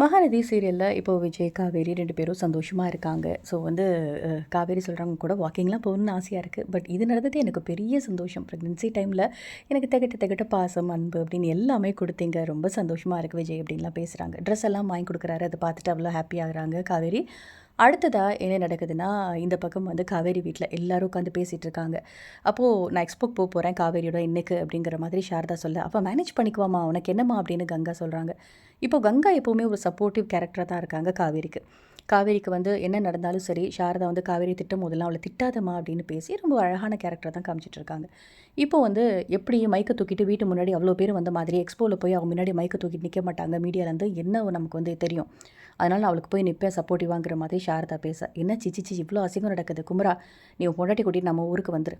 மகாநதி சீரியலில் இப்போது விஜய் காவேரி ரெண்டு பேரும் சந்தோஷமாக இருக்காங்க. ஸோ வந்து காவேரி சொல்கிறாங்க கூட வாக்கிங்லாம் போகணும்னு ஆசையாக இருக்குது பட் இது நடந்தது எனக்கு பெரிய சந்தோஷம். ப்ரெக்னென்சி டைமில் எனக்கு திகட்ட திகட்ட பாசம் அன்பு அப்படின்னு எல்லாமே கொடுத்தீங்க. ரொம்ப சந்தோஷமாக இருக்குது விஜய் அப்படின்லாம் பேசுகிறாங்க ட்ரெஸ் எல்லாம் வாங்கி கொடுக்குறாரு. அதை பார்த்துட்டு அவ்வளோ ஹாப்பி ஆகுறாங்க. காவேரி அடுத்ததாக என்ன நடக்குதுன்னா இந்த பக்கம் வந்து காவேரி வீட்டில் எல்லோரும் உட்காந்து பேசிகிட்டு இருக்காங்க. அப்போது நான் எக்ஸ்போக் போக போகிறேன் காவேரியோட இன்னைக்கு அப்படிங்கிற மாதிரி சாரதா சொல்ல. அப்போ மேனேஜ் பண்ணிக்குவாமா உனக்கு என்னம்மா அப்படின்னு கங்கா சொல்கிறாங்க இப்போ கங்கா எப்போவுமே ஒரு சப்போர்ட்டிவ் கேரக்டராக தான் இருக்காங்க காவேரிக்கு. காவேரிக்கு வந்து என்ன நடந்தாலும் சரி சாரதா வந்து காவேரி திட்டம் போதெல்லாம் அவளை திட்டாதம்மா அப்படின்னு பேசி ரொம்ப அழகான கேரக்டர் தான் காமிச்சிட்டு இருக்காங்க. இப்போ வந்து எப்படி மைக்கை தூக்கிட்டு வீட்டு முன்னாடி அவ்வளோ பேர் வந்த மாதிரி எக்ஸ்போவில் போய் அவங்க முன்னாடி மைக்கை தூக்கிட்டு நிற்க மாட்டாங்க? மீடியாவிலேருந்து என்ன நமக்கு வந்து தெரியும்? அதனால் அவளுக்கு போய் நிற்பேன் சப்போர்ட்டிவாங்கிற மாதிரி சாரதா பேச. என்ன சிச்சி சி இவ்வளோ அசிங்கம் நடக்குது குமரா. நீ பொண்டாட்டி கூட்டிகிட்டு நம்ம ஊருக்கு வந்துரு.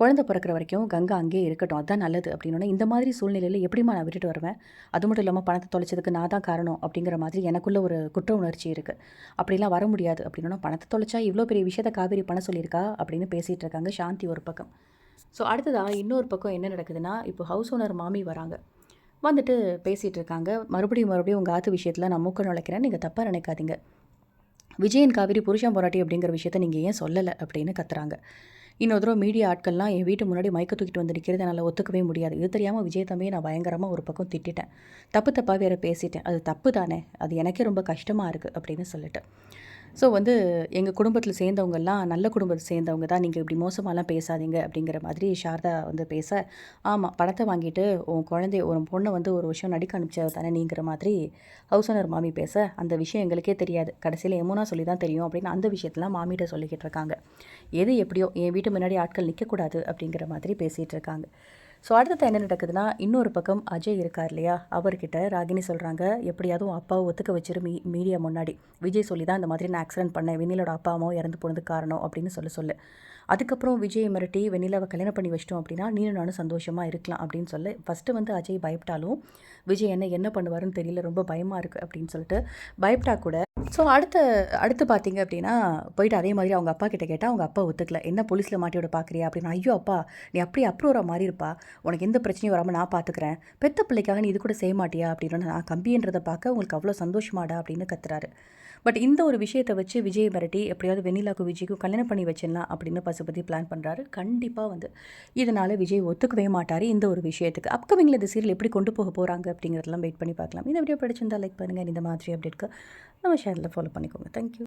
குழந்தை பிறக்கிற வரைக்கும் கங்கா அங்கேயே இருக்கட்டும் அதுதான் நல்லது அப்படின்னோடனே இந்த மாதிரி சூழ்நிலையில் எப்படிம்மா நான் விட்டுட்டு வருவேன்? அது மட்டும் இல்லாமல் பணத்தை தொலைச்சதுக்கு நான் தான் காரணம் அப்படிங்கிற மாதிரி எனக்குள்ளே ஒரு குற்ற உணர்ச்சி இருக்குது அப்படிலாம் வர முடியாது அப்படின்னா பணத்தை தொலைச்சா இவ்வளோ பெரிய விஷயத்த காவேரி பண்ண சொல்லியிருக்கா அப்படின்னு பேசிகிட்டு இருக்காங்க சாந்தி ஒரு பக்கம். ஸோ அடுத்ததாக இன்னொரு பக்கம் என்ன நடக்குதுன்னா இப்போ ஹவுஸ் ஓனர் மாமி வராங்க. வந்துட்டு பேசிகிட்டு இருக்காங்க. மறுபடியும் மறுபடியும் உங்கள் ஆத்து விஷயத்தில் நான் மூக்க நுழைக்கிறேன். நீங்கள் தப்பாக நினைக்காதீங்க. விஜயன் காவிரி புருஷன் போராட்டி அப்படிங்கிற விஷயத்த நீங்கள் ஏன் சொல்லலை அப்படின்னு கத்துறாங்க. இன்னொரு தடவை மீடியா ஆட்கள்லாம் என் வீட்டு முன்னாடி மயக்க தூக்கிட்டு வந்து நிற்கிறத என்னால் ஒத்துக்கவே முடியாது. இது தெரியாமல் விஜய் தம்பியை நான் பயங்கரமாக ஒரு பக்கம் திட்டிட்டேன். தப்பு தப்பாக வேறு பேசிட்டேன். அது தப்பு தானே. அது எனக்கே ரொம்ப கஷ்டமாக இருக்குது அப்படின்னு சொல்லிட்டு. ஸோ வந்து எங்கள் குடும்பத்தில் சேர்ந்தவங்கெல்லாம் நல்ல குடும்பத்தை சேர்ந்தவங்க தான். நீங்கள் இப்படி மோசமாலாம் பேசாதீங்க அப்படிங்கிற மாதிரி சாரதா வந்து பேச ஆமாம் பணத்தை வாங்கிட்டு உன் குழந்தை ஒரு பொண்ணை வந்து ஒரு விஷயம் நடிக்க அனுப்பிச்சது தானே நீங்கிற மாதிரி ஹவுஸ் ஓனர் மாமி பேச அந்த விஷயம் எங்களுக்கே தெரியாது. கடைசியில் எமுனா சொல்லி தான் தெரியும் அப்படின்னு அந்த விஷயத்தெலாம் மாமிகிட்ட சொல்லிக்கிட்டு இருக்காங்க. எது எப்படியோ என் வீட்டு முன்னாடி ஆட்கள் நிற்கக்கூடாது அப்படிங்கிற மாதிரி பேசிகிட்டு இருக்காங்க. ஸோ அடுத்தது என்ன நடக்குதுன்னா இன்னொரு பக்கம் அஜய் இருக்கார் இல்லையா? அவர்கிட்ட ராகினி சொல்கிறாங்க எப்படியாவது அப்பாவை ஒத்துக்க வச்சிரு மீ மீடியா முன்னாடி. விஜய் சொல்லி தான் இந்த மாதிரி நான் ஆக்சிடென்ட் பண்ணேன். வினிலோட அப்பா அம்மாவும் இறந்து போனது காரணம் அப்படின்னு சொல்ல சொல்லு. அதுக்கப்புறம் விஜய் மிரட்டி வெண்ணிலாவை கல்யாணம் பண்ணி வச்சிட்டோம் அப்படின்னா நீனும் நானும் சந்தோஷமாக இருக்கலாம் அப்படின்னு சொல்லி ஃபஸ்ட்டு வந்து அஜய் பயப்பட்டாலும் விஜய் என்ன என்ன பண்ணுவாருன்னு தெரியல ரொம்ப பயமாக இருக்குது அப்படின்னு சொல்லிட்டு பயப்பட்டா கூட. ஸோ அடுத்த அடுத்து பார்த்தீங்க அப்படின்னா போயிட்டு அதே மாதிரி அவங்க அப்பா கிட்ட கேட்டால் அவங்க அப்பா ஒத்துக்கல. என்ன போலீஸில் மாட்டியோட பார்க்குறியா அப்படின்னு. ஐயோ அப்பா நீ அப்படியே அப்ரூவராக மாறி இருப்பா. உனக்கு எந்த பிரச்சனையும் வராமல் நான் பார்த்துக்கிறேன் பெத்த பிள்ளைக்காக நீ இது கூட செய்ய மாட்டியா அப்படின்னு நான் கம்பின்றதை பார்க்க உங்களுக்கு அவ்வளோ சந்தோஷமாடா அப்படின்னு கத்துறாரு. பட் இந்த ஒரு விஷயத்தை வச்சு விஜய் மிரட்டி எப்படியாவது வெண்ணிலாக்கு விஜய்க்கும் கல்யாணம் பண்ணி வச்சிடலாம் அப்படின்னு பசுபதி பிளான் பண்ணுறாரு கண்டிப்பாக வந்து இதனால் விஜய் ஒத்துக்கவே மாட்டார் இந்த ஒரு விஷயத்துக்கு. அப்கமிங்கில் இந்த சீரியல் எப்படி கொண்டு போக போகிறாங்க அப்படிங்கிறதெல்லாம் வெயிட் பண்ணி பார்க்கலாம். இந்த வீடியோ பிடிச்சிருந்தா லைக் பண்ணுங்கள் இந்த மாதிரி அப்டேட்க்கு நம்ம சேனலில் ஃபாலோ பண்ணிக்கோங்க. தேங்க்யூ